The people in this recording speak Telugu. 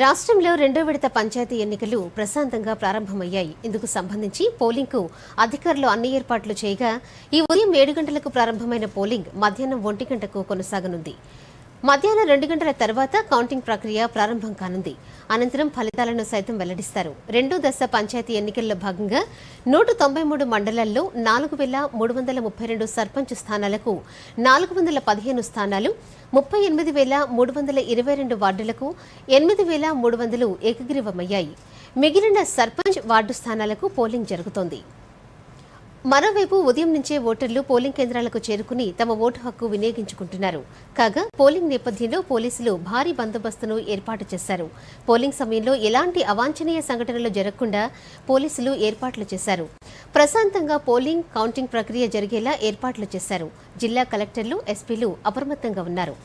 రాష్ట్రంలో రెండో విడత పంచాయతీ ఎన్నికలు ప్రశాంతంగా ప్రారంభమయ్యాయి. ఇందుకు సంబంధించి పోలింగ్కు అధికారులు అన్ని ఏర్పాట్లు చేయగా ఈ ఉదయం ఏడు గంటలకు ప్రారంభమైన పోలింగ్ మధ్యాహ్నం ఒంటి గంటకు కొనసాగనుంది. మధ్యాహ్నం రెండు గంటల తర్వాత కౌంటింగ్ ప్రక్రియ ప్రారంభం కానుంది. అనంతరం ఫలితాలను సైతం వెల్లడిస్తారు. రెండో దశ పంచాయతీ ఎన్నికల్లో భాగంగా నూట తొంభై మూడు మండలాల్లో నాలుగు వేల మూడు వందల ముప్పై రెండు సర్పంచ్ స్థానాలకు నాలుగు వందల పదిహేను స్థానాలు ముప్పై ఎనిమిది వేల మూడు వందల ఇరవై రెండు వార్డులకు ఎనిమిది వేల మూడు వందలు ఏకగ్రీవమయ్యాయి. మిగిలిన సర్పంచ్ వార్డు స్థానాలకు పోలింగ్ జరుగుతోంది. మరోవైపు ఉదయం నుంచే ఓటర్లు పోలింగ్ కేంద్రాలకు చేరుకుని తమ ఓటు హక్కు వినియోగించుకుంటున్నారు. కాగా పోలింగ్ నేపథ్యంలో పోలీసులు భారీ బందోబస్తును ఏర్పాటు చేశారు. పోలింగ్ సమయంలో ఎలాంటి అవాంఛనీయ సంఘటనలు జరగకుండా పోలీసులు ఏర్పాట్లు చేశారు. ప్రశాంతంగా పోలింగ్ కౌంటింగ్ ప్రక్రియ జరిగేలా ఏర్పాట్లు చేశారు. జిల్లా కలెక్టర్లు ఎస్పీలు అప్రమత్తంగా ఉన్నారు.